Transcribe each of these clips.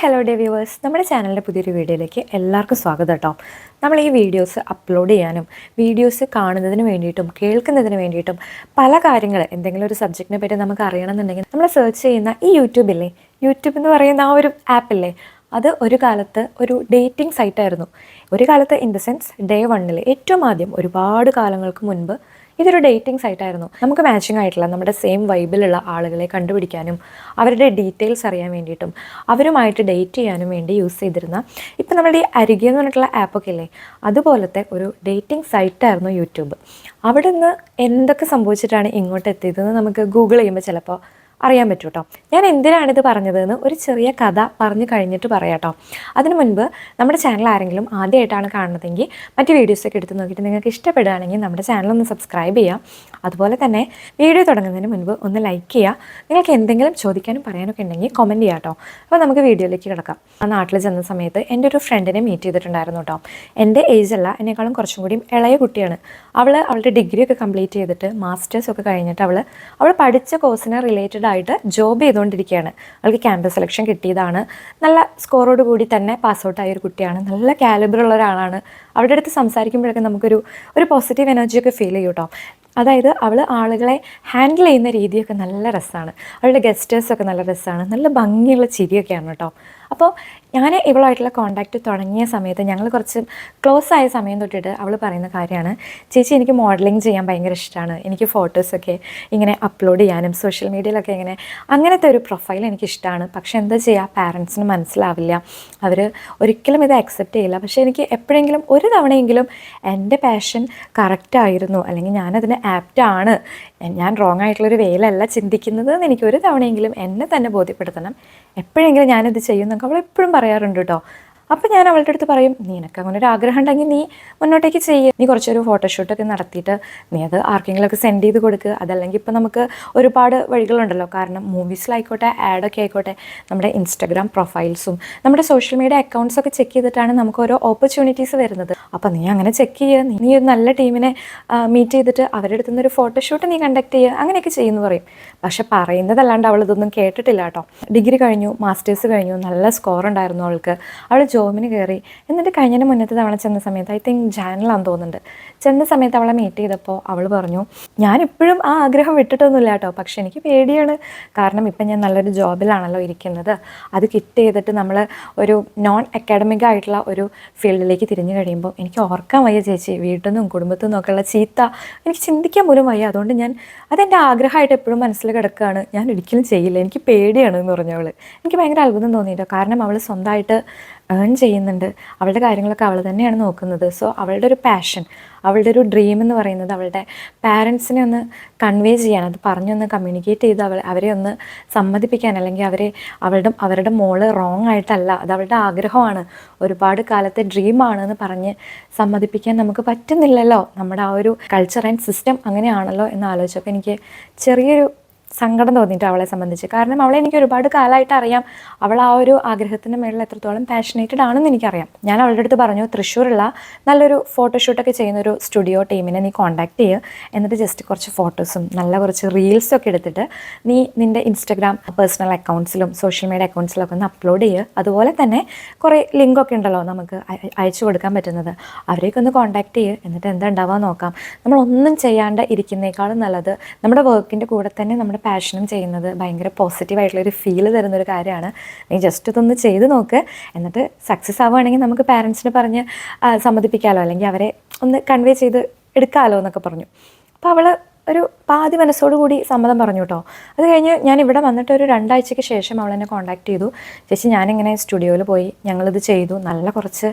Hello day viewers നമ്മുടെ ചാനലിന്റെ പുതിയൊരു വീഡിയോയിലേക്ക് എല്ലാവർക്കും സ്വാഗതം കേട്ടോ. നമ്മൾ ഈ വീഡിയോസ് അപ്ലോഡ് ചെയ്യാനും വീഡിയോസ് കാണുന്നതിന് വേണ്ടിയിട്ടും കേൾക്കുന്നതിന് വേണ്ടിയിട്ടും പല കാര്യങ്ങൾ എന്തെങ്കിലും ഒരു സബ്ജക്റ്റിനെ പറ്റി നമുക്ക് അറിയണമെന്നുണ്ടെങ്കിൽ നമ്മൾ സെർച്ച് ചെയ്യുന്ന ഈ യൂട്യൂബില്ലേ യൂട്യൂബ് എന്ന് പറയുന്ന ആ ഒരു ആപ്പില്ലേ അത് ഒരു കാലത്ത് ഒരു ഡേറ്റിംഗ് സൈറ്റായിരുന്നു ഒരു കാലത്ത് ഇൻ ദ സെൻസ് ഡേ വണ്ണിൽ ഏറ്റവും ആദ്യം ഒരുപാട് കാലങ്ങൾക്ക് മുൻപ് ഇതൊരു ഡേറ്റിംഗ് സൈറ്റായിരുന്നു നമുക്ക് മാച്ചിങ് ആയിട്ടുള്ള നമ്മുടെ സെയിം വൈബിലുള്ള ആളുകളെ കണ്ടുപിടിക്കാനും അവരുടെ ഡീറ്റെയിൽസ് അറിയാൻ വേണ്ടിയിട്ടും അവരുമായിട്ട് ഡേറ്റ് ചെയ്യാനും വേണ്ടി യൂസ് ചെയ്തിരുന്ന ഇപ്പം നമ്മുടെ ഈ അരികെ എന്ന് പറഞ്ഞിട്ടുള്ള ആപ്പൊക്കെ ഇല്ലേ? അതുപോലത്തെ ഒരു ഡേറ്റിംഗ് സൈറ്റായിരുന്നു യൂട്യൂബ്. അവിടെ നിന്ന് എന്തൊക്കെ സംഭവിച്ചിട്ടാണ് ഇങ്ങോട്ട് എത്തിയതെന്ന് നമുക്ക് ഗൂഗിൾ ചെയ്യുമ്പോൾ ചിലപ്പോൾ അറിയാൻ പറ്റും കേട്ടോ ഞാൻ എന്തിനാണിത് പറഞ്ഞതെന്ന് ഒരു ചെറിയ കഥ പറഞ്ഞു കഴിഞ്ഞിട്ട് പറയാം കേട്ടോ അതിനു മുൻപ് നമ്മുടെ ചാനൽ ആരെങ്കിലും ആദ്യമായിട്ടാണ് കാണുന്നതെങ്കിൽ മറ്റ് വീഡിയോസൊക്കെ എടുത്ത് നോക്കിയിട്ട് നിങ്ങൾക്ക് ഇഷ്ടപ്പെടുകയാണെങ്കിൽ നമ്മുടെ ചാനൽ ഒന്ന് സബ്സ്ക്രൈബ് ചെയ്യാം. അതുപോലെ തന്നെ വീഡിയോ തുടങ്ങുന്നതിന് മുൻപ് ഒന്ന് ലൈക്ക് ചെയ്യുക നിങ്ങൾക്ക് എന്തെങ്കിലും ചോദിക്കാനും പറയാനൊക്കെ ഉണ്ടെങ്കിൽ കമന്റ് ചെയ്യാം കേട്ടോ അപ്പോൾ നമുക്ക് വീഡിയോയിലേക്ക് കിടക്കാം. ആ നാട്ടിൽ ചെന്ന സമയത്ത് എന്റെ ഒരു ഫ്രണ്ടിനെ മീറ്റ് ചെയ്തിട്ടുണ്ടായിരുന്നു കേട്ടോ എന്റെ ഏജ് അല്ല എന്നെക്കാളും കുറച്ചും കൂടി ഇളയ കുട്ടിയാണ്. അവൾ അവളുടെ ഡിഗ്രി ഒക്കെ കംപ്ലീറ്റ് ചെയ്തിട്ട് മാസ്റ്റേഴ്സ് ഒക്കെ കഴിഞ്ഞിട്ട് അവൾ അവൾ പഠിച്ച കോഴ്സിനെ റിലേറ്റഡ് ആയിട്ട് ജോബ് ചെയ്തുകൊണ്ടിരിക്കുകയാണ്. അവൾക്ക് ക്യാമ്പസ് സെലക്ഷൻ കിട്ടിയതാണ്. നല്ല സ്കോറോട് കൂടി തന്നെ പാസ് ഔട്ട് ആയ ഒരു കുട്ടിയാണ്. നല്ല കാലിബറുള്ള ഒരാളാണ്. അവരുടെ അടുത്ത് സംസാരിക്കുമ്പോഴൊക്കെ നമുക്കൊരു ഒരു പോസിറ്റീവ് എനർജിയൊക്കെ ഫീൽ ചെയ്യും കേട്ടോ അതായത് അവൾ ആളുകളെ ഹാൻഡിൽ ചെയ്യുന്ന രീതിയൊക്കെ നല്ല രസമാണ് അവളുടെ ഗസ്റ്റേഴ്സൊക്കെ നല്ല രസമാണ് നല്ല ഭംഗിയുള്ള ചിരിയൊക്കെയാണ് കേട്ടോ അപ്പോൾ ഞാൻ ഇവളായിട്ടുള്ള കോണ്ടാക്റ്റ് തുടങ്ങിയ സമയത്ത് ഞങ്ങൾ കുറച്ച് ക്ലോസ് ആയ സമയം തൊട്ടിട്ട് അവൾ പറയുന്ന കാര്യമാണ്. ചേച്ചി എനിക്ക് മോഡലിംഗ് ചെയ്യാൻ ഭയങ്കര ഇഷ്ടമാണ് എനിക്ക് ഫോട്ടോസൊക്കെ ഇങ്ങനെ അപ്ലോഡ് ചെയ്യാനും സോഷ്യൽ മീഡിയയിലൊക്കെ ഇങ്ങനെ അങ്ങനത്തെ ഒരു പ്രൊഫൈൽ എനിക്ക് ഇഷ്ടമാണ് പക്ഷെ എന്താ ചെയ്യുക പാരൻസിന് മനസ്സിലാവില്ല. അവർ ഒരിക്കലും ഇത് അക്സെപ്റ്റ് ചെയ്യില്ല. പക്ഷേ എനിക്ക് എപ്പോഴെങ്കിലും ഒരു തവണയെങ്കിലും എന്റെ പാഷൻ കറക്റ്റായിരുന്നു അല്ലെങ്കിൽ ഞാനതിന് ആപ്റ്റാണ് ഞാൻ റോങ് ആയിട്ടുള്ളൊരു വേലല്ല ചിന്തിക്കുന്നത് എന്ന് എനിക്ക് ഒരു തവണയെങ്കിലും എന്നെ തന്നെ ബോധ്യപ്പെടുത്തണം. എപ്പോഴെങ്കിലും ഞാനിത് ചെയ്യുന്നൊക്കെ അവൾ എപ്പോഴും പറയാറുണ്ട് കേട്ടോ അപ്പോൾ ഞാൻ അവളുടെ അടുത്ത് പറയും നിനക്ക് അങ്ങനെ ഒരു ആഗ്രഹം ഉണ്ടെങ്കിൽ നീ മുന്നോട്ടേക്ക് ചെയ്യുക നീ കുറച്ചൊരു ഫോട്ടോഷൂട്ടൊക്കെ നടത്തിയിട്ട് നീ അത് ആർക്കെങ്കിലുമൊക്കെ സെൻഡ് ചെയ്ത് കൊടുക്കുക അതല്ലെങ്കിൽ ഇപ്പോൾ നമുക്ക് ഒരുപാട് വഴികളുണ്ടല്ലോ. കാരണം മൂവീസിലായിക്കോട്ടെ ആഡൊക്കെ ആയിക്കോട്ടെ നമ്മുടെ ഇൻസ്റ്റഗ്രാം പ്രൊഫൈൽസും നമ്മുടെ സോഷ്യൽ മീഡിയ അക്കൗണ്ട്സ് ഒക്കെ ചെക്ക് ചെയ്തിട്ടാണ് നമുക്ക് ഓരോ ഓപ്പർച്യൂണിറ്റീസ് വരുന്നത്. അപ്പോൾ നീ അങ്ങനെ ചെക്ക് ചെയ്യുക നീ ഒരു നല്ല ടീമിനെ മീറ്റ് ചെയ്തിട്ട് അവരുടെ അടുത്ത് നിന്ന് ഒരു ഫോട്ടോഷൂട്ട് നീ കണ്ടക്ട് ചെയ്യുക അങ്ങനെയൊക്കെ ചെയ്യുമെന്ന് പറയും. പക്ഷെ പറയുന്നതല്ലാണ്ട് അവൾ ഇതൊന്നും കേട്ടിട്ടില്ല കേട്ടോ. ഡിഗ്രി കഴിഞ്ഞു മാസ്റ്റേഴ്സ് കഴിഞ്ഞു നല്ല സ്കോർ ഉണ്ടായിരുന്നു അവൾക്ക്. അവൾ ജോബിന് കയറി. എന്നിട്ട് കഴിഞ്ഞതിന് മുന്നത്തെ തവണ ചെന്ന സമയത്ത് ഐ തിങ്ക് ജാനലാന്ന് തോന്നുന്നുണ്ട്. ചെന്ന സമയത്ത് അവളെ മീറ്റ് ചെയ്തപ്പോൾ അവൾ പറഞ്ഞു ഞാനിപ്പോഴും ആ ആഗ്രഹം വിട്ടിട്ടൊന്നുമില്ല കേട്ടോ. പക്ഷെ എനിക്ക് പേടിയാണ്. കാരണം ഇപ്പം ഞാൻ നല്ലൊരു ജോബിലാണല്ലോ ഇരിക്കുന്നത്. അത് കിറ്റ് ചെയ്തിട്ട് നമ്മൾ ഒരു നോൺ അക്കാഡമിക് ആയിട്ടുള്ള ഒരു ഫീൽഡിലേക്ക് തിരിഞ്ഞു കഴിയുമ്പോൾ എനിക്ക് ഓർക്കാൻ വയ്യ ചേച്ചി. വീട്ടിൽ നിന്നും കുടുംബത്തിൽ നിന്നൊക്കെയുള്ള ചീത്ത. എനിക്ക് ചിന്തിക്കാൻ പോലും വയ്യ. അതുകൊണ്ട് ഞാൻ അതെന്റെ ആഗ്രഹമായിട്ട് എപ്പോഴും മനസ്സിൽ കിടക്കുകയാണ്. ഞാൻ ഒരിക്കലും ചെയ്യില്ല. എനിക്ക് പേടിയാണ് എന്ന് പറഞ്ഞവൾ എനിക്ക് ഭയങ്കര അത്ഭുതം തോന്നിയിട്ടോ. കാരണം അവൾ സ്വന്തമായിട്ട് ഏൺ ചെയ്യുന്നുണ്ട്. അവളുടെ കാര്യങ്ങളൊക്കെ അവൾ തന്നെയാണ് നോക്കുന്നത്. സോ അവളുടെ ഒരു പാഷൻ അവളുടെ ഒരു ഡ്രീം എന്ന് പറയുന്നത് അവളുടെ പാരൻസിനെ ഒന്ന് കൺവേ ചെയ്യാൻ അത് പറഞ്ഞൊന്ന് കമ്മ്യൂണിക്കേറ്റ് ചെയ്ത് അവൾ അവരെ ഒന്ന് സമ്മതിപ്പിക്കാൻ അല്ലെങ്കിൽ അവരെ അവളുടെ അവരുടെ മോൾ റോങ് ആയിട്ടല്ല അത് അവളുടെ ആഗ്രഹമാണ്. ഒരുപാട് കാലത്തെ ഡ്രീമാണ് എന്ന് പറഞ്ഞ് സമ്മതിപ്പിക്കാൻ നമുക്ക് പറ്റുന്നില്ലല്ലോ. നമ്മുടെ ആ ഒരു കൾച്ചർ ആൻഡ് സിസ്റ്റം അങ്ങനെയാണല്ലോ എന്ന് ആലോചിച്ചപ്പോൾ എനിക്ക് ചെറിയൊരു സങ്കടം തോന്നിയിട്ട് അവളെ സംബന്ധിച്ച്. കാരണം അവളെ എനിക്ക് ഒരുപാട് കാലമായിട്ട് അറിയാം. അവൾ ആ ഒരു ആഗ്രഹത്തിന്റെ മേളിൽ എത്രത്തോളം പാഷനേറ്റഡ് ആണെന്ന് എനിക്കറിയാം. ഞാൻ അവളുടെ അടുത്ത് പറഞ്ഞു തൃശ്ശൂരുള്ള നല്ലൊരു ഫോട്ടോഷൂട്ടൊക്കെ ചെയ്യുന്ന ഒരു സ്റ്റുഡിയോ ടീമിനെ നീ കോൺടാക്ട് ചെയ്യുക എന്നിട്ട് ജസ്റ്റ് കുറച്ച് ഫോട്ടോസും നല്ല കുറച്ച് റീൽസും ഒക്കെ എടുത്തിട്ട് നീ നിന്റെ ഇൻസ്റ്റഗ്രാം പേഴ്സണൽ അക്കൗണ്ട്സിലും സോഷ്യൽ മീഡിയ അക്കൗണ്ട്സിലൊക്കെ ഒന്ന് അപ്ലോഡ് ചെയ്യുക അതുപോലെ തന്നെ കുറേ ലിങ്കൊക്കെ ഉണ്ടല്ലോ നമുക്ക് അയച്ചു കൊടുക്കാൻ പറ്റുന്നത്. അവരെയൊക്കെ ഒന്ന് കോൺടാക്ട് ചെയ്യുക എന്നിട്ട് എന്താ ഉണ്ടാവുക നോക്കാം നമ്മളൊന്നും ചെയ്യാണ്ട് ഇരിക്കുന്നേക്കാളും നല്ലത് നമ്മുടെ വർക്കിന്റെ കൂടെ തന്നെ നമ്മുടെ പാഷനും ചെയ്യുന്നത് ഭയങ്കര പോസിറ്റീവായിട്ടുള്ളൊരു ഫീൽ തരുന്നൊരു കാര്യമാണ്. നീ ജസ്റ്റ് ഇതൊന്ന് ചെയ്ത് നോക്ക്. എന്നിട്ട് സക്സസ് ആവുകയാണെങ്കിൽ നമുക്ക് പാരൻസിനെ പറഞ്ഞ് സമ്മതിപ്പിക്കാമല്ലോ അല്ലെങ്കിൽ അവരെ ഒന്ന് കൺവേ ചെയ്ത് എടുക്കാമല്ലോ എന്നൊക്കെ പറഞ്ഞു. അപ്പോൾ അവൾ ഒരു പാതി മനസ്സോടു കൂടി സമ്മതം പറഞ്ഞു കേട്ടോ അത് കഴിഞ്ഞ് ഞാൻ ഇവിടെ വന്നിട്ട് ഒരു രണ്ടാഴ്ചയ്ക്ക് ശേഷം അവൾ എന്നെ കോൺടാക്ട് ചെയ്തു. ചേച്ചി ഞാനിങ്ങനെ സ്റ്റുഡിയോയിൽ പോയി. ഞങ്ങളിത് ചെയ്തു. നല്ല കുറച്ച്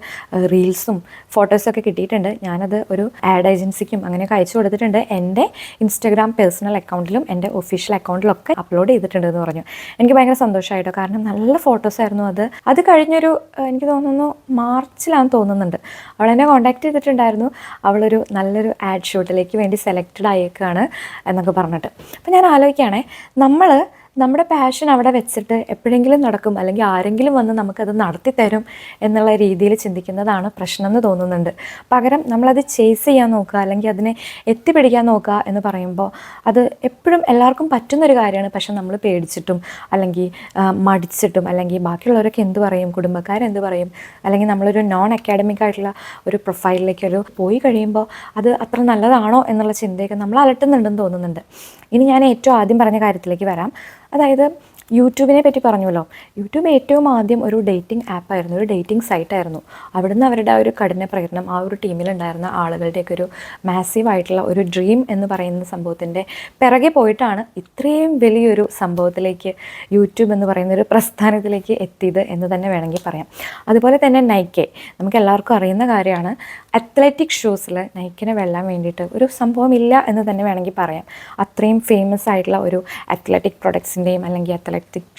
റീൽസും ഫോട്ടോസൊക്കെ കിട്ടിയിട്ടുണ്ട്. ഞാനത് ഒരു ആഡ് ഏജൻസിക്കും അങ്ങനെയൊക്കെ അയച്ചു കൊടുത്തിട്ടുണ്ട്. എന്റെ ഇൻസ്റ്റാഗ്രാം പേഴ്സണൽ അക്കൗണ്ടിലും എന്റെ ഒഫീഷ്യൽ അക്കൗണ്ടിലൊക്കെ അപ്ലോഡ് ചെയ്തിട്ടുണ്ട് എന്ന് പറഞ്ഞു. എനിക്ക് ഭയങ്കര സന്തോഷമായിട്ടോ കാരണം നല്ല ഫോട്ടോസായിരുന്നു അത്. അത് കഴിഞ്ഞൊരു എനിക്ക് തോന്നുന്നു മാർച്ചിലാണ് തോന്നുന്നുണ്ട്. അവൾ എന്നെ കോൺടാക്ട് ചെയ്തിട്ടുണ്ടായിരുന്നു. അവളൊരു നല്ലൊരു ആഡ് ഷൂട്ടിലേക്ക് വേണ്ടി സെലക്റ്റഡ് ആയേക്കാണ്. എന്നൊക്കെ പറഞ്ഞിട്ട്. അപ്പോൾ ഞാൻ ആലോചിക്കുകയാണെ നമ്മൾ നമ്മുടെ പാഷൻ അവിടെ വെച്ചിട്ട് എപ്പോഴെങ്കിലും നടക്കും അല്ലെങ്കിൽ ആരെങ്കിലും വന്ന് നമുക്കത് നടത്തി തരും എന്നുള്ള രീതിയിൽ ചിന്തിക്കുന്നതാണ് പ്രശ്നം എന്ന് തോന്നുന്നുണ്ട്. പകരം നമ്മളത് ചേസ് ചെയ്യാൻ നോക്കുക അല്ലെങ്കിൽ അതിനെ എത്തിപ്പിടിക്കാൻ നോക്കുക എന്ന് പറയുമ്പോൾ അത് എപ്പോഴും എല്ലാവർക്കും പറ്റുന്നൊരു കാര്യമാണ്. പക്ഷെ നമ്മൾ പേടിച്ചിട്ടും അല്ലെങ്കിൽ മടിച്ചിട്ടും അല്ലെങ്കിൽ ബാക്കിയുള്ളവരൊക്കെ എന്ത് പറയും കുടുംബക്കാരെന്ത് പറയും അല്ലെങ്കിൽ നമ്മളൊരു നോൺ അക്കാഡമിക് ആയിട്ടുള്ള ഒരു പ്രൊഫൈലിലേക്ക് ഒരു പോയി കഴിയുമ്പോൾ അത് അത്ര നല്ലതാണോ എന്നുള്ള ചിന്തയൊക്കെ നമ്മൾ അലട്ടുന്നുണ്ടെന്ന് തോന്നുന്നുണ്ട്. ഇനി ഞാൻ ഏറ്റവും ആദ്യം പറഞ്ഞ കാര്യത്തിലേക്ക് വരാം. അതായത് യൂട്യൂബിനെ പറ്റി പറഞ്ഞല്ലോ യൂട്യൂബ് ഏറ്റവും ആദ്യം ഒരു ഡേറ്റിംഗ് ആപ്പായിരുന്നു ഒരു ഡേറ്റിംഗ് സൈറ്റായിരുന്നു അവിടുന്ന് അവരുടെ ആ ഒരു കഠിന പ്രയത്നം ആ ഒരു ടീമിലുണ്ടായിരുന്ന ആളുകളുടെയൊക്കെ ഒരു മാസീവായിട്ടുള്ള ഒരു ഡ്രീം എന്ന് പറയുന്ന സംഭവത്തിന്റെ പിറകെ പോയിട്ടാണ് ഇത്രയും വലിയൊരു സംഭവത്തിലേക്ക് യൂട്യൂബ് എന്ന് പറയുന്ന ഒരു പ്രസ്ഥാനത്തിലേക്ക് എത്തിയത് എന്ന് തന്നെ വേണമെങ്കിൽ പറയാം. അതുപോലെ തന്നെ നൈക്കെ നമുക്ക് എല്ലാവർക്കും അറിയുന്ന കാര്യമാണ് അത്ലറ്റിക് ഷൂസിൽ നൈക്കിനെ വെല്ലാൻ വേണ്ടിയിട്ട് ഒരു സംഭവം ഇല്ല എന്ന് തന്നെ വേണമെങ്കിൽ പറയാം. അത്രയും ഫേമസ് ആയിട്ടുള്ള ഒരു അത്ലറ്റിക് പ്രൊഡക്ട്സിന്റെയും അല്ലെങ്കിൽ അത്ലറ്റിക്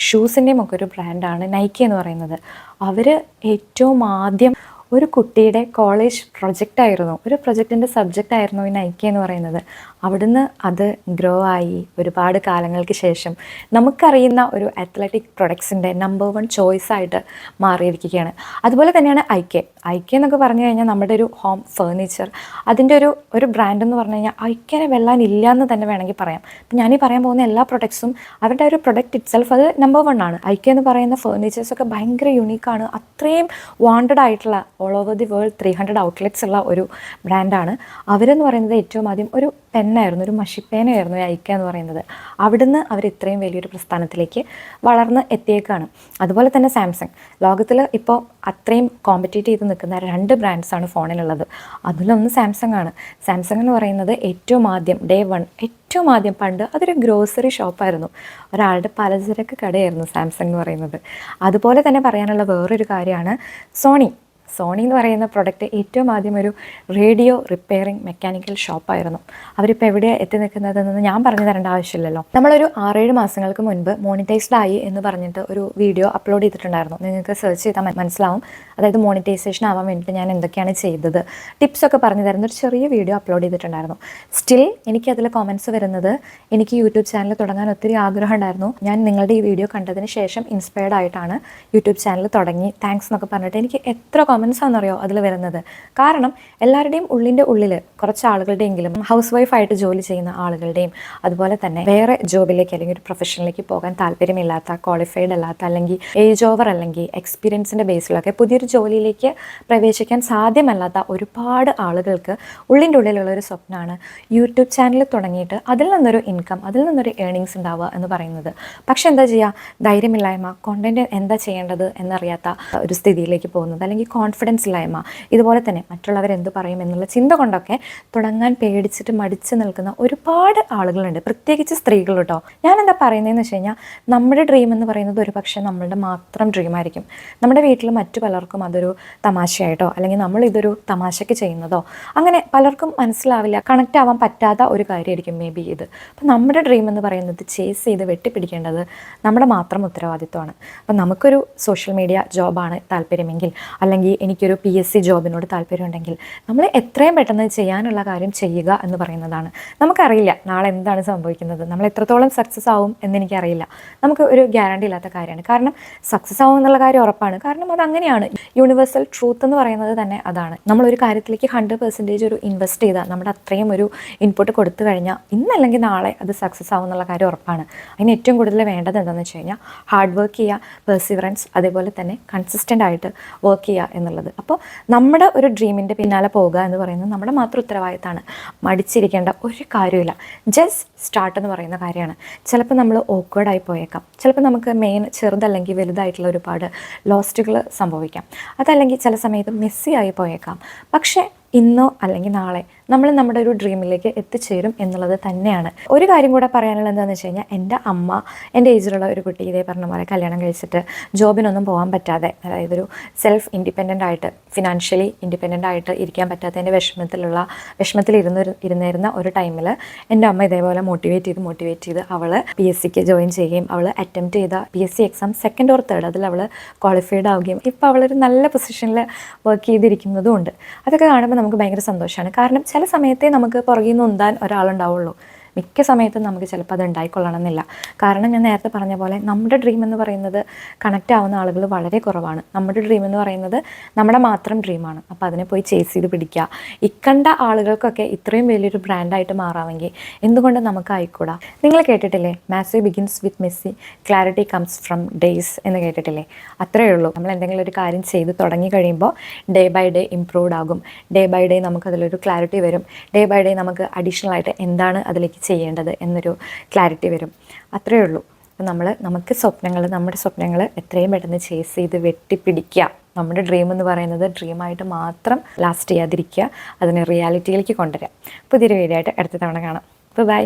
ഷൂസിന്റെയും ഒക്കെ ഒരു ബ്രാൻഡാണ് നൈക്കി എന്ന് പറയുന്നത്. അവർ ഏറ്റവും ആദ്യം ഒരു കുട്ടിയുടെ കോളേജ് പ്രൊജക്റ്റ് ആയിരുന്നു. ഒരു പ്രൊജക്റ്റിന്റെ സബ്ജക്റ്റ് ആയിരുന്നു ഈ നൈക്കി എന്ന് പറയുന്നത്. അവിടുന്ന് അത് ഗ്രോ ആയി ഒരുപാട് കാലങ്ങൾക്ക് ശേഷം നമുക്കറിയുന്ന ഒരു അത്ലറ്റിക് പ്രൊഡക്ട്സിന്റെ നമ്പർ വൺ ചോയ്സ് ആയിട്ട് മാറിയിരിക്കുകയാണ്. അതുപോലെ തന്നെയാണ് ഐക്കെ ഐക്കെ എന്നൊക്കെ പറഞ്ഞു കഴിഞ്ഞാൽ നമ്മുടെ ഒരു ഹോം ഫേർണിച്ചർ അതിന്റെ ഒരു ഒരു ബ്രാൻഡ് എന്ന് പറഞ്ഞു കഴിഞ്ഞാൽ ഐക്കനെ വെള്ളാൻ ഇല്ല എന്ന് തന്നെ വേണമെങ്കിൽ പറയാം. അപ്പം ഞാനീ പറയാൻ പോകുന്ന എല്ലാ പ്രൊഡക്ട്സും അവരുടെ ഒരു പ്രൊഡക്റ്റ് ഇറ്റ്സെൽഫ് അത് നമ്പർ വൺ ആണ്. ഐക്കെ എന്ന് പറയുന്ന ഫേർണിച്ചേഴ്സൊക്കെ ഭയങ്കര യുണീക്കാണ് അത്രയും വാണ്ടഡ് ആയിട്ടുള്ള all over the world three hundred outlets ഉള്ള ഒരു ബ്രാൻഡാണ് അവരെന്ന് പറയുന്നത് ഏറ്റവും ആദ്യം ഒരു പെന്നായിരുന്നു ഒരു മഷിപ്പേനയായിരുന്നു ഐക്യ എന്ന് പറയുന്നത്. അവിടുന്ന് അവർ ഇത്രയും വലിയൊരു പ്രസ്ഥാനത്തിലേക്ക് വളർന്ന് എത്തിയേക്കാണ്. അതുപോലെ തന്നെ സാംസങ്. ലോകത്തിൽ ഇപ്പോൾ അത്രയും കോമ്പറ്റീറ്റ് ചെയ്ത് നിൽക്കുന്ന രണ്ട് ബ്രാൻഡ്സാണ് ഫോണിലുള്ളത്. അതിലൊന്ന് സാംസങ് ആണ്. സാംസങ് എന്ന് പറയുന്നത് ഏറ്റവും ആദ്യം ഡേ വൺ ഏറ്റവും ആദ്യം പണ്ട് അതൊരു ഗ്രോസറി ഷോപ്പായിരുന്നു ഒരാളുടെ പലചരക്ക് കടയായിരുന്നു സാംസങ് എന്ന് പറയുന്നത്. അതുപോലെ തന്നെ പറയാനുള്ള വേറൊരു കാര്യമാണ് സോണി. സോണി എന്ന് പറയുന്ന പ്രൊഡക്റ്റ് ഏറ്റവും ആദ്യം ഒരു റേഡിയോ റിപ്പയറിംഗ് മെക്കാനിക്കൽ ഷോപ്പായിരുന്നു അവരിപ്പോൾ എവിടെ എത്തി നിൽക്കുന്നതെന്ന് ഞാൻ പറഞ്ഞു തരേണ്ട ആവശ്യമില്ലല്ലോ. നമ്മളൊരു ആറേഴ് മാസങ്ങൾക്ക് മുൻപ് മോണിറ്റൈസ്ഡ് ആയി എന്ന് പറഞ്ഞിട്ട് ഒരു വീഡിയോ അപ്ലോഡ് ചെയ്തിട്ടുണ്ടായിരുന്നു. നിങ്ങൾക്ക് സെർച്ച് ചെയ്താൽ മനസ്സിലാവും. അതായത് മോണിറ്റൈസേഷൻ ആവാൻ വേണ്ടിയിട്ട് ഞാൻ എന്തൊക്കെയാണ് ചെയ്തത്. ടിപ്സൊക്കെ പറഞ്ഞു തരുന്ന ഒരു ചെറിയ വീഡിയോ അപ്ലോഡ് ചെയ്തിട്ടുണ്ടായിരുന്നു. സ്റ്റിൽ എനിക്ക് അതിൽ കോമൻസ് വരുന്നത് എനിക്ക് യൂട്യൂബ് ചാനൽ തുടങ്ങാൻ ഒത്തിരി ആഗ്രഹം ഉണ്ടായിരുന്നു. ഞാൻ നിങ്ങളുടെ ഈ വീഡിയോ കണ്ടതിന് ശേഷം ഇൻസ്പയർഡ് ആയിട്ടാണ് യൂട്യൂബ് ചാനൽ തുടങ്ങി. താങ്ക്സ് എന്നൊക്കെ പറഞ്ഞിട്ട് എനിക്ക് എത്ര കോമൻസ് ആണെന്നറിയോ അതിൽ വരുന്നത്? കാരണം എല്ലാവരുടെയും ഉള്ളിന്റെ ഉള്ളിൽ കുറച്ച് ആളുകളുടെയെങ്കിലും ഹൗസ് വൈഫായിട്ട് ജോലി ചെയ്യുന്ന ആളുകളുടെയും അതുപോലെ തന്നെ വേറെ ജോബിലേക്ക് അല്ലെങ്കിൽ ഒരു പ്രൊഫഷനിലേക്ക് പോകാൻ താല്പര്യമില്ലാത്ത ക്വാളിഫൈഡ് അല്ലാത്ത അല്ലെങ്കിൽ ഏജ് ഓവർ അല്ലെങ്കിൽ എക്സ്പീരിയൻസിന്റെ ബേസിലൊക്കെ പുതിയൊരു ജോലിയിലേക്ക് പ്രവേശിക്കാൻ സാധ്യമല്ലാത്ത ഒരുപാട് ആളുകൾക്ക് ഉള്ളിന്റെ ഉള്ളിലുള്ള ഒരു സ്വപ്നമാണ് യൂട്യൂബ് ചാനൽ തുടങ്ങിയിട്ട് അതിൽ നിന്നൊരു ഇൻകം അതിൽ നിന്നൊരു ഏണിങ്സ് ഉണ്ടാവുക എന്ന് പറയുന്നത്. പക്ഷേ എന്താ ചെയ്യുക ധൈര്യമില്ലായ്മ കോണ്ടന്റ് എന്താ ചെയ്യേണ്ടത് എന്നറിയാത്ത ഒരു സ്ഥിതിയിലേക്ക് പോകുന്നത് അല്ലെങ്കിൽ കോൺഫിഡൻസ് ഇല്ലായ്മ ഇതുപോലെ തന്നെ മറ്റുള്ളവരെന്ത് പറയും എന്നുള്ള ചിന്ത കൊണ്ടൊക്കെ തുടങ്ങാൻ പേടിച്ചിട്ട് മടിച്ച് നിൽക്കുന്ന ഒരുപാട് ആളുകളുണ്ട്. പ്രത്യേകിച്ച് സ്ത്രീകൾ കേട്ടോ ഞാൻ എന്താ പറയുന്നതെന്ന് വെച്ച് കഴിഞ്ഞാൽ നമ്മുടെ ഡ്രീം എന്ന് പറയുന്നത് ഒരു പക്ഷേ നമ്മളുടെ മാത്രം ഡ്രീം ആയിരിക്കും. നമ്മുടെ വീട്ടിൽ മറ്റു പലർക്കും അതൊരു തമാശയായിട്ടോ അല്ലെങ്കിൽ നമ്മൾ ഇതൊരു തമാശയ്ക്ക് ചെയ്യുന്നതോ അങ്ങനെ പലർക്കും മനസ്സിലാവില്ല കണക്റ്റ് ആവാൻ പറ്റാത്ത ഒരു കാര്യമായിരിക്കും മേ ബി ഇത്. അപ്പം നമ്മുടെ ഡ്രീം എന്ന് പറയുന്നത് ചേസ് ചെയ്ത് വെട്ടിപ്പിടിക്കേണ്ടത് നമ്മുടെ മാത്രം ഉത്തരവാദിത്വമാണ്. അപ്പം നമുക്കൊരു സോഷ്യൽ മീഡിയ ജോബാണ് താല്പര്യമെങ്കിൽ അല്ലെങ്കിൽ എനിക്കൊരു പി എസ് സി ജോബിനോട് താല്പര്യമുണ്ടെങ്കിൽ നമ്മൾ എത്രയും പെട്ടെന്ന് ചെയ്യാനുള്ള കാര്യം ചെയ്യുക എന്ന് പറയുന്നതാണ്. നമുക്കറിയില്ല നാളെ എന്താണ് സംഭവിക്കുന്നത്. നമ്മൾ എത്രത്തോളം സക്സസ് ആവും എന്ന് എനിക്കറിയില്ല നമുക്ക് ഒരു ഗ്യാരണ്ടി ഇല്ലാത്ത കാര്യമാണ്. കാരണം സക്സസ് ആവും എന്നുള്ള കാര്യം ഉറപ്പാണ്. കാരണം അത് അങ്ങനെയാണ്. യൂണിവേഴ്സൽ ട്രൂത്ത് എന്ന് പറയുന്നത് തന്നെ അതാണ്. നമ്മളൊരു കാര്യത്തിലേക്ക് ഹൺഡ്രഡ് പെർസെന്റേജ് ഒരു ഇൻവെസ്റ്റ് ചെയ്താൽ നമ്മുടെ അത്രയും ഒരു ഇൻപുട്ട് കൊടുത്തു കഴിഞ്ഞാൽ ഇന്നല്ലെങ്കിൽ നാളെ അത് സക്സസ് ആവും എന്നുള്ള കാര്യം ഉറപ്പാണ്. അതിന് ഏറ്റവും കൂടുതൽ വേണ്ടത് എന്താണെന്ന് വെച്ച് കഴിഞ്ഞാൽ ഹാർഡ് വർക്ക് ചെയ്യുക പെർസിവറൻസ് അതേപോലെ തന്നെ കൺസിസ്റ്റന്റ് ആയിട്ട് വർക്ക് ചെയ്യുക എന്നുള്ളത്. അപ്പോൾ നമ്മുടെ ഒരു ഡ്രീമിന്റെ പിന്നാലെ പോകുക എന്ന് പറയുന്നത് നമ്മുടെ മാത്രം ഉത്തരവാദിത്തമാണ്. മടിച്ചിരിക്കേണ്ട ഒരു കാര്യമില്ല. ജസ്റ്റ് സ്റ്റാർട്ട് എന്ന് പറയുന്ന കാര്യമാണ്. ചിലപ്പോൾ നമ്മൾ ഓക്വേർഡായി പോയേക്കാം. ചിലപ്പോൾ നമുക്ക് മെയിൻ ചെറുതല്ലെങ്കിൽ വലുതായിട്ടുള്ള ഒരുപാട് ലോസ്റ്റുകൾ സംഭവിക്കാം. അതല്ലെങ്കിൽ ചില സമയത്ത് മെസ്സി ആയി പോയേക്കാം. പക്ഷേ ഇന്നോ അല്ലെങ്കിൽ നാളെ നമ്മൾ നമ്മുടെ ഒരു ഡ്രീമിലേക്ക് എത്തിച്ചേരും എന്നുള്ളത് തന്നെയാണ്. ഒരു കാര്യം കൂടെ പറയാനുള്ളത് എന്താണെന്ന് വെച്ച് കഴിഞ്ഞാൽ എന്റെ അമ്മ എന്റെ ഏജിലുള്ള ഒരു കുട്ടി ഇതേ പറഞ്ഞ പോലെ കല്യാണം കഴിച്ചിട്ട് ജോബിനൊന്നും പോകാൻ പറ്റാതെ അതായത് ഒരു സെൽഫ് ഇൻഡിപെൻഡന്റ് ആയിട്ട് ഫിനാൻഷ്യലി ഇൻഡിപെൻഡന്റ് ആയിട്ട് ഇരിക്കാൻ പറ്റാത്തതിന്റെ വിഷമത്തിലുള്ള വിഷമത്തിൽ ഇരുന്ന് ഇരുന്നിരുന്ന ഒരു ടൈമിൽ എന്റെ അമ്മ ഇതേപോലെ മോട്ടിവേറ്റ് ചെയ്ത് മോട്ടിവേറ്റ് ചെയ്ത് അവൾ പി എസ് സിക്ക് ജോയിൻ ചെയ്യുകയും അവൾ അറ്റംപ്റ്റ് ചെയ്ത P S C exam second or third അതിൽ അവൾ ക്വാളിഫൈഡ് ആവുകയും ഇപ്പോൾ അവളൊരു നല്ല പൊസിഷനിൽ വർക്ക് ചെയ്തിരിക്കുന്നതും ഉണ്ട്. അതൊക്കെ കാണുമ്പോൾ നമുക്ക് ഭയങ്കര സന്തോഷമാണ് കാരണം ചില സമയത്തേ നമുക്ക് പുറകിൽ നിന്ന് ഉന്താൻ ഒരാളുണ്ടാവുള്ളൂ. മിക്ക സമയത്തും നമുക്ക് ചിലപ്പോൾ അത് ഉണ്ടായിക്കൊള്ളണമെന്നില്ല. കാരണം ഞാൻ നേരത്തെ പറഞ്ഞ പോലെ നമ്മുടെ ഡ്രീം എന്ന് പറയുന്നത് കണക്റ്റ് ആവുന്ന ആളുകൾ വളരെ കുറവാണ്. നമ്മുടെ ഡ്രീം എന്ന് പറയുന്നത് നമ്മുടെ മാത്രം ഡ്രീമാണ് അപ്പോൾ അതിനെ പോയി ചേസ് ചെയ്ത് പിടിക്കുക. ഇക്കണ്ട ആളുകൾക്കൊക്കെ ഇത്രയും വലിയൊരു ബ്രാൻഡായിട്ട് മാറാമെങ്കിൽ എന്തുകൊണ്ട് നമുക്ക് ആയിക്കൂടാ? നിങ്ങൾ കേട്ടിട്ടില്ലേ? Massy begins with messy clarity comes from days എന്ന് കേട്ടിട്ടില്ലേ? അത്രയേ ഉള്ളൂ. നമ്മൾ എന്തെങ്കിലും ഒരു കാര്യം ചെയ്ത് തുടങ്ങി കഴിയുമ്പോൾ ഡേ ബൈ ഡേ ഇംപ്രൂവ് ആകും. ഡേ ബൈ ഡേ നമുക്ക് അതിലൊരു ക്ലാരിറ്റി വരും. ഡേ ബൈ ഡേ നമുക്ക് അഡീഷണൽ ആയിട്ട് എന്താണ് അതിലേക്ക് ചെയ്യേണ്ടത് എന്നൊരു ക്ലാരിറ്റി വരും. അത്രയേ ഉള്ളൂ. അപ്പം നമ്മൾ നമുക്ക് സ്വപ്നങ്ങൾ നമ്മുടെ സ്വപ്നങ്ങൾ എത്രയും പെട്ടെന്ന് ചേസ് ചെയ്ത് വെട്ടിപ്പിടിക്കുക. നമ്മുടെ ഡ്രീം എന്ന് പറയുന്നത് ഡ്രീമായിട്ട് മാത്രം ലാസ്റ്റ് ചെയ്യാതിരിക്കുക. അതിനെ റിയാലിറ്റിയിലേക്ക് കൊണ്ടുവരിക. പുതിയൊരു വീഡിയോ ആയിട്ട് അടുത്ത തവണ കാണാം. അപ്പോൾ ബൈ